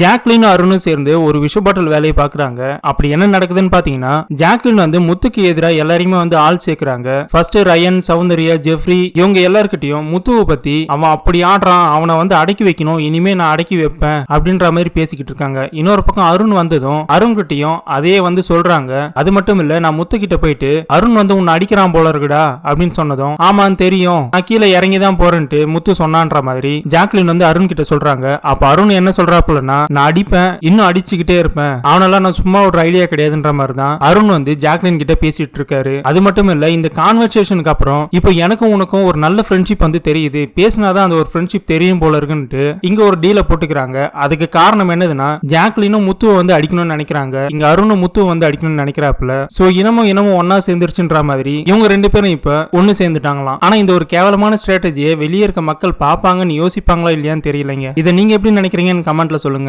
Jacqueline அருணும் சேர்ந்து ஒரு விஷ பாட்டில் வேலையை பாக்குறாங்க அப்படி என்ன நடக்குதுன்னு பாத்தீங்கன்னா ஜாக்லின் வந்து முத்துக்கு எதிராக எல்லாரையுமே வந்து ஆள் சேர்க்கிறாங்க. ஃபர்ஸ்ட் ரயன் சௌந்தர்யா ஜெஃப்ரி இவங்க எல்லாருக்கிட்டையும் முத்துவை பத்தி அவன் அப்படி ஆடுறான் அவனை வந்து அடக்கி வைக்கணும் இனிமே நான் அடக்கி வைப்பேன் அப்படின்ற மாதிரி பேசிக்கிட்டு இருக்காங்க. இன்னொரு பக்கம் அருண் வந்ததும் அருண் கிட்டையும் அதே வந்து சொல்றாங்க. அது மட்டும் இல்ல நான் முத்து கிட்ட போயிட்டு அருண் வந்து உன்னை அடிக்கிறான் போல இருக்குடா அப்படின்னு சொன்னதும் ஆமான்னு தெரியும். நான் கீழே இறங்கி தான் போறேன்ட்டு முத்து சொன்னான்ற மாதிரி ஜாக்லின் வந்து அருண் கிட்ட சொல்றாங்க. அப்ப அருண் என்ன சொல்றாப்புலன்னா நான் அடிப்பேன் இன்னும் அடிச்சுக்கிட்டே இருப்பேன். அவனெல்லாம் நான் சும்மா ஒரு ஐடியா கிடையாதுன்ற மாதிரி தான் அருண் வந்து ஜாக்லின் கிட்ட பேசிட்டு இருக்காரு. அது மட்டும் இல்ல இந்த கான்வர்சேஷனுக்கு அப்புறம் இப்போ எனக்கும் உனக்கும் ஒரு நல்ல ஃப்ரெண்ட்ஷிப் வந்து தெரியுது. பேசினாதான் அந்த ஒரு ஃப்ரெண்ட்ஷிப் தெரியும் போல இருக்குன்ட்டு இங்க ஒரு டீலை போட்டுக்கிறாங்க. அதுக்கு காரணம் என்னதுன்னா ஜாக்லினும் முத்துவை வந்து அடிக்கணும்னு நினைக்கிறாங்க. இங்க அருணும் முத்துவை வந்து அடிக்கணும்னு நினைக்கிறாப்புல. சோ இனமும் இனமும் ஒன்னா சேர்ந்துருச்சுன்ற மாதிரி இவங்க ரெண்டு பேரும் இப்ப ஒன்னு சேர்ந்துட்டாங்களாம். ஆனா இந்த ஒரு கேவலமான ஸ்ட்ராட்டஜியை வெளியே இருக்க மக்கள் பார்ப்பாங்கன்னு யோசிப்பாங்களா இல்லையான்னு தெரியலைங்க. இதை நீங்க எப்படி நினைக்கிறீங்கன்னு கமெண்ட்ல சொல்லுங்க.